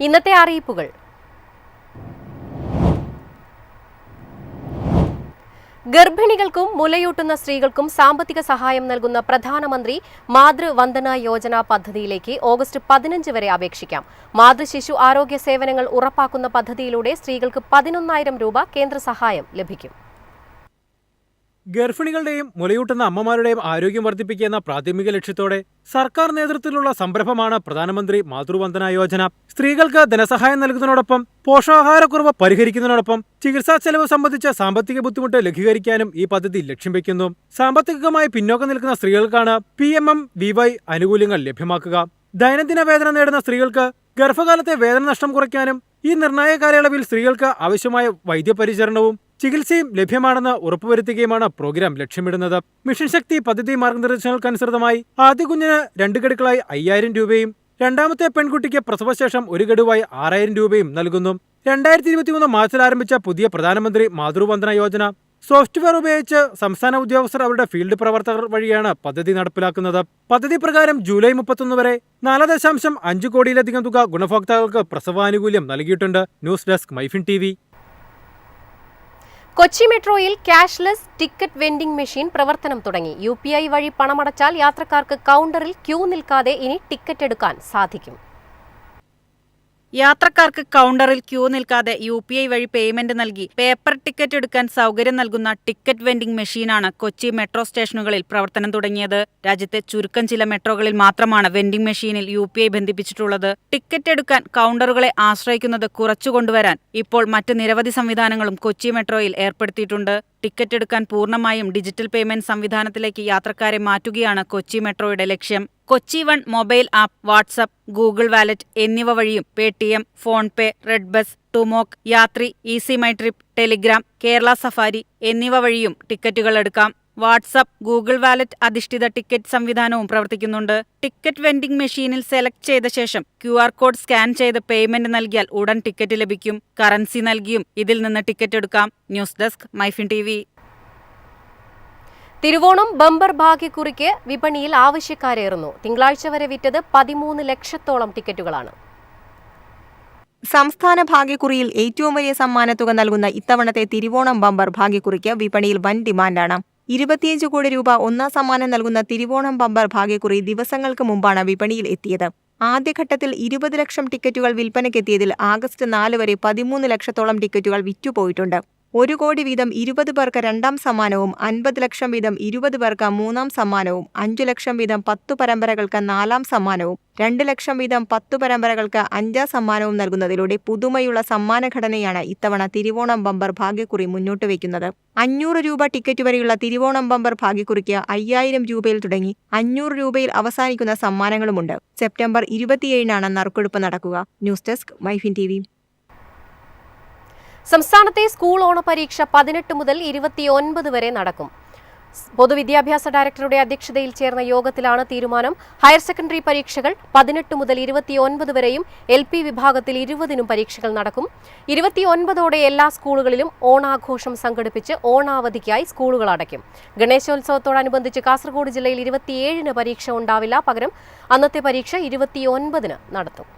ഇന്നത്തെ അറിയിപ്പുകൾ. ഗർഭിണികൾക്കും മുലയൂട്ടുന്ന സ്ത്രീകൾക്കും സാമ്പത്തിക സഹായം നൽകുന്ന പ്രധാനമന്ത്രി മാതൃവന്ദന യോജന പദ്ധതിയിലേക്ക് ഓഗസ്റ്റ് പതിനഞ്ച് വരെ അപേക്ഷിക്കാം. മാതൃശിശു ആരോഗ്യ സേവനങ്ങൾ ഉറപ്പാക്കുന്ന പദ്ധതിയിലൂടെ സ്ത്രീകൾക്ക് പതിനൊന്നായിരം രൂപ കേന്ദ്ര സഹായം ലഭിക്കും. ഗർഭിണികളുടെയും മുലയൂട്ടുന്ന അമ്മമാരുടെയും ആരോഗ്യം വർദ്ധിപ്പിക്കുക എന്ന പ്രാഥമിക ലക്ഷ്യത്തോടെ സർക്കാർ നേതൃത്വത്തിലുള്ള സംരംഭമാണ് പ്രധാനമന്ത്രി മാതൃവന്ദന യോജന. സ്ത്രീകൾക്ക് ധനസഹായം നൽകുന്നതിനോടൊപ്പം പോഷകാഹാരക്കുറവ് പരിഹരിക്കുന്നതിനോടൊപ്പം ചികിത്സാ ചെലവ് സംബന്ധിച്ച സാമ്പത്തിക ബുദ്ധിമുട്ട് ലഘൂകരിക്കാനും ഈ പദ്ധതി ലക്ഷ്യം വെക്കുന്നു. സാമ്പത്തികമായി പിന്നോക്കം നിൽക്കുന്ന സ്ത്രീകൾക്കാണ് P M M V Y ആനുകൂല്യങ്ങൾ ലഭ്യമാക്കുക. ദൈനംദിന വേതനം നേടുന്ന സ്ത്രീകൾക്ക് ഗർഭകാലത്തെ വേതന നഷ്ടം കുറയ്ക്കാനും ഈ നിർണായക കാലയളവിൽ സ്ത്രീകൾക്ക് ആവശ്യമായ വൈദ്യപരിചരണവും ചികിത്സയും ലഭ്യമാണെന്ന് ഉറപ്പുവരുത്തുകയുമാണ് പ്രോഗ്രാം ലക്ഷ്യമിടുന്നത്. മിഷൻ ശക്തി പദ്ധതി മാർഗനിർദ്ദേശങ്ങൾക്കനുസൃതമായി ആദ്യ കുഞ്ഞിന് രണ്ട് ഗഡുക്കളായി അയ്യായിരം രൂപയും രണ്ടാമത്തെ പെൺകുട്ടിക്ക് പ്രസവശേഷം ഒരു ഗഡുവായി ആറായിരം രൂപയും നൽകുന്നു. രണ്ടായിരത്തി ഇരുപത്തിമൂന്ന് മാർച്ചിൽ ആരംഭിച്ച പുതിയ പ്രധാനമന്ത്രി മാതൃവന്ദന യോജന സോഫ്റ്റ്വെയർ ഉപയോഗിച്ച് സംസ്ഥാന ഉദ്യോഗസ്ഥർ അവരുടെ ഫീൽഡ് പ്രവർത്തകർ വഴിയാണ് പദ്ധതി നടപ്പിലാക്കുന്നത്. പദ്ധതി പ്രകാരം ജൂലൈ മുപ്പത്തൊന്ന് വരെ നാല് ദശാംശം അഞ്ച് കോടിയിലധികം തുക ഗുണഭോക്താക്കൾക്ക് പ്രസവാനുകൂല്യം നൽകിയിട്ടുണ്ട്. News desk Myfin T Kochi മെട്രോയിൽ ക്യാഷ്ലെസ് ടിക്കറ്റ് വെൻഡിംഗ് മെഷീൻ പ്രവർത്തനം തുടങ്ങി. യു പി ഐ വഴി പണമടച്ചാൽ യാത്രക്കാർക്ക് കൗണ്ടറിൽ ക്യൂ നിൽക്കാതെ ഇനി ടിക്കറ്റ് എടുക്കാൻ സാധിക്കും. യാത്രക്കാർക്ക് കൗണ്ടറിൽ ക്യൂ നിൽക്കാതെ യു പി ഐ വഴി പേയ്മെന്റ് നൽകി. പേപ്പർ ടിക്കറ്റ് എടുക്കാൻ സൗകര്യം നൽകുന്ന ടിക്കറ്റ് വെൻഡിംഗ് മെഷീനാണ് കൊച്ചി മെട്രോ സ്റ്റേഷനുകളിൽ പ്രവർത്തനം തുടങ്ങിയത്. രാജ്യത്തെ ചുരുക്കം ചില മെട്രോകളിൽ മാത്രമാണ് വെൻഡിംഗ് മെഷീനിൽ യു ബന്ധിപ്പിച്ചിട്ടുള്ളത്. ടിക്കറ്റ് എടുക്കാൻ കൗണ്ടറുകളെ ആശ്രയിക്കുന്നത് കുറച്ചുകൊണ്ടുവരാൻ ഇപ്പോൾ മറ്റ് നിരവധി സംവിധാനങ്ങളും കൊച്ചി മെട്രോയിൽ ഏർപ്പെടുത്തിയിട്ടുണ്ട്. ടിക്കറ്റ് എടുക്കാൻ പൂർണമായും ഡിജിറ്റൽ പേയ്മെന്റ് സംവിധാനത്തിലേക്ക് യാത്രക്കാരെ മാറ്റുകയാണ് കൊച്ചി മെട്രോയുടെ ലക്ഷ്യം. Kochi one mobile app WhatsApp Google wallet എന്നിവ വഴിയും Paytm PhonePe red bus Tummoc Yatri ease my trip Telegram Kerala safari എന്നിവ വഴിയും ടിക്കറ്റുകൾ എടുക്കാം. വാട്സപ്പ് ഗൂഗിൾ വാലറ്റ് അധിഷ്ഠിത ടിക്കറ്റ് സംവിധാനവും പ്രവർത്തിക്കുന്നുണ്ട്. ടിക്കറ്റ് വെൻഡിംഗ് മെഷീനിൽ സെലക്ട് ചെയ്ത ശേഷം ക്യു ആർ കോഡ് സ്കാൻ ചെയ്ത് പേയ്മെന്റ് നൽകിയാൽ ഉടൻ ടിക്കറ്റ് ലഭിക്കും. കറൻസി നൽകിയും ഇതിൽ നിന്ന് ടിക്കറ്റ് എടുക്കാം. News desk Myfin T Thiruvonam bumper ഭാഗ്യക്കുറിക്ക് വിപണിയിൽ ആവശ്യക്കാരേറുന്നു. തിങ്കളാഴ്ച വരെ വിറ്റത് പതിമൂന്ന് ലക്ഷത്തോളം ടിക്കറ്റുകളാണ്. സംസ്ഥാന ഭാഗ്യക്കുറിയിൽ ഏറ്റവും വലിയ സമ്മാനത്തുക നൽകുന്ന ഇത്തവണത്തെ തിരുവോണം ബമ്പർ ഭാഗ്യക്കുറിക്ക് വിപണിയിൽ വൻ ഡിമാൻഡാണ്. ഇരുപത്തിയഞ്ച് കോടി രൂപ ഒന്നാം സമ്മാനം നൽകുന്ന തിരുവോണം ബമ്പർ ഭാഗ്യക്കുറി ദിവസങ്ങൾക്ക് മുമ്പാണ് വിപണിയിൽ എത്തിയത്. ആദ്യഘട്ടത്തിൽ ഇരുപത് ലക്ഷം ടിക്കറ്റുകൾ വിൽപ്പനയ്ക്കെത്തിയതിൽ ആഗസ്റ്റ് നാല് വരെ പതിമൂന്ന് ലക്ഷത്തോളം ടിക്കറ്റുകൾ വിറ്റുപോയിട്ടുണ്ട്. ഒരു കോടി വീതം ഇരുപത് പേർക്ക് രണ്ടാം സമ്മാനവും അൻപത് ലക്ഷം വീതം ഇരുപത് പേർക്ക് മൂന്നാം സമ്മാനവും അഞ്ചു ലക്ഷം വീതം പത്തു പരമ്പരകൾക്ക് നാലാം സമ്മാനവും രണ്ട് ലക്ഷം വീതം പത്തു പരമ്പരകൾക്ക് അഞ്ചാം സമ്മാനവും നൽകുന്നതിലൂടെ പുതുമയുള്ള സമ്മാനഘടനയാണ് ഇത്തവണ തിരുവോണം ബമ്പർ ഭാഗ്യക്കുറി മുന്നോട്ട് വയ്ക്കുന്നത്. അഞ്ഞൂറ് രൂപ ടിക്കറ്റ് വരെയുള്ള തിരുവോണം ബമ്പർ ഭാഗ്യക്കുറിക്ക് അയ്യായിരം രൂപയിൽ തുടങ്ങി അഞ്ഞൂറ് രൂപയിൽ അവസാനിക്കുന്ന സമ്മാനങ്ങളുമുണ്ട്. സെപ്റ്റംബർ ഇരുപത്തിയേഴിനാണ് നറുക്കെടുപ്പ് നടക്കുക. ന്യൂസ് ഡെസ്ക് മൈഫിൻ ടി സംസ്ഥാനത്തെ സ്കൂൾ ഓണപരീക്ഷ പതിനെട്ട് മുതൽ ഇരുപത്തിയൊൻപത് വരെ നടക്കും. പൊതുവിദ്യാഭ്യാസ ഡയറക്ടറുടെ അധ്യക്ഷതയിൽ ചേർന്ന യോഗത്തിലാണ് തീരുമാനം. ഹയർ സെക്കൻഡറി പരീക്ഷകൾ പതിനെട്ട് മുതൽ ഇരുപത്തിയൊൻപത് വരെയും എൽ പി വിഭാഗത്തിൽ ഇരുപതിനും പരീക്ഷകൾ നടക്കും. ഇരുപത്തിയൊൻപതോടെ എല്ലാ സ്കൂളുകളിലും ഓണാഘോഷം സംഘടിപ്പിച്ച് ഓണാവധിക്കായി സ്കൂളുകൾ അടയ്ക്കും. ഗണേശോത്സവത്തോടനുബന്ധിച്ച് കാസർഗോഡ് ജില്ലയിൽ ഇരുപത്തിയേഴിന് പരീക്ഷ ഉണ്ടാവില്ല. പകരം അന്നത്തെ പരീക്ഷ ഇരുപത്തിയൊൻപതിന് നടത്തും.